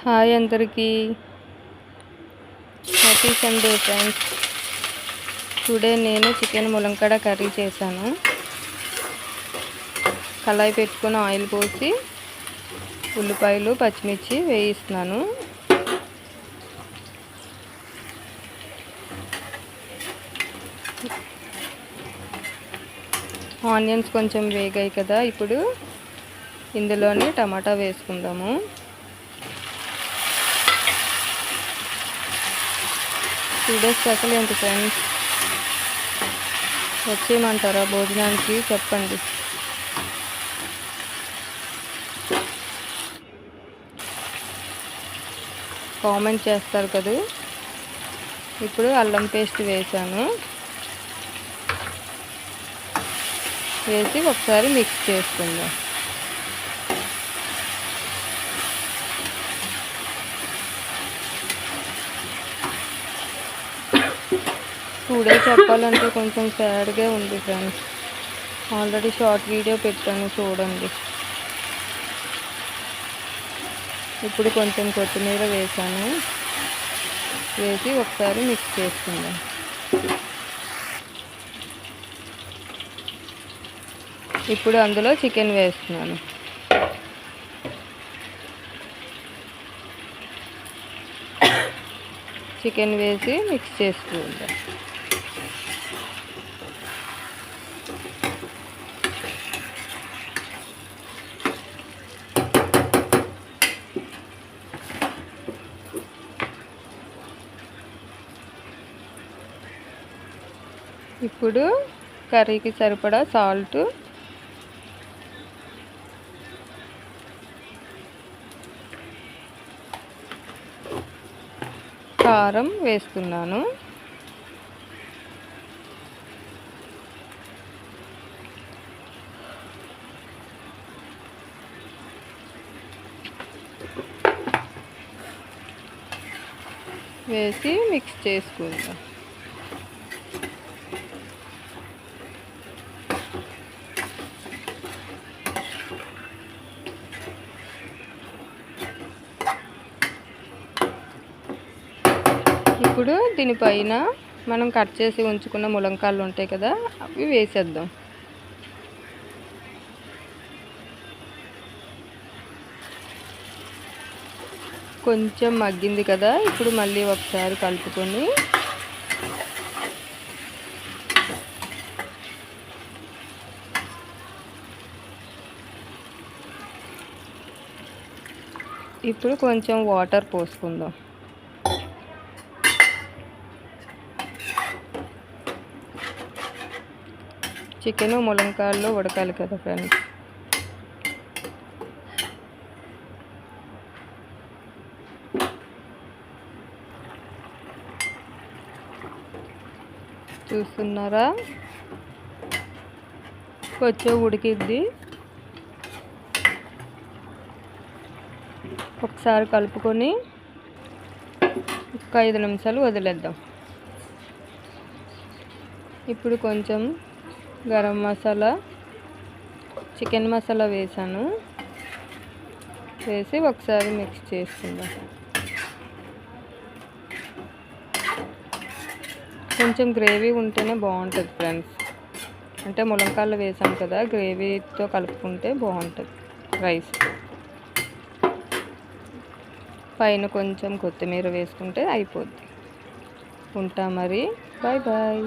Hi అందరికీ. Happy Sunday friends today నేను chicken ములంకడ కర్రీ చేశాను. కళాయి పెట్టుకొని ఆయిల్ పోసి ఉల్లిపాయలు పచ్చిమిర్చి వేయిస్తున్నాను. ఆనియన్స్ కొంచెం వేగాయి కదా ఇప్పుడు ఇందులోనే టమాటా వేసుకుందాము. టూ డేస్ స్పెషల్ ఏంటి ఫ్రెండ్స్? వచ్చేయమంటారా భోజనానికి? చెప్పండి. కామెంట్ చేస్తారు కదా. ఇప్పుడు అల్లం పేస్ట్ వేసాను. వేసి ఒకసారి మిక్స్ చేసుకుందాం. టుడే చెప్పాలంటే కొంచెం సాడ్గా ఉంది ఫ్రెండ్స్. ఆల్రెడీ షార్ట్ వీడియో పెట్టాను చూడండి. ఇప్పుడు కొంచెం కొత్తిమీర వేసాను. వేసి ఒకసారి మిక్స్ చేసుకుందాం. ఇప్పుడు అందులో చికెన్ వేస్తున్నాను. చికెన్ వేసి మిక్స్ చేసుకుందాం. ఇప్పుడు కర్రీకి సరిపడా సాల్ట్ కారం వేస్తున్నాను. వేసి మిక్స్ చేసుకుందాం. ఇప్పుడు దీనిపైన మనం కట్ చేసి ఉంచుకున్న ములంకాళ్ళు ఉంటాయి కదా అవి వేసేద్దాం. కొంచెం మగ్గింది కదా ఇప్పుడు మళ్ళీ ఒకసారి కలుపుకొని. ఇప్పుడు కొంచెం వాటర్ పోసుకుందాం. చికెను ములంకాయలు ఉడకాలి కదా ఫ్రెండ్స్. చూస్తున్నారా? కొంచెం ఉడికిద్ది. ఒకసారి కలుపుకొని ఒక ఐదు నిమిషాలు వదిలేద్దాం. ఇప్పుడు కొంచెం గరం మసాలా చికెన్ మసాలా వేసాను. వేసి ఒకసారి మిక్స్ చేసుకుందాం. కొంచెం గ్రేవీ ఉంటేనే బాగుంటుంది ఫ్రెండ్స్. అంటే ములంకాయలు వేసాం కదా గ్రేవీతో కలుపుకుంటే బాగుంటుంది రైస్. పైన కొంచెం కొత్తిమీర వేసుకుంటే అయిపోద్ది. ఉంటా మరి. Bye bye.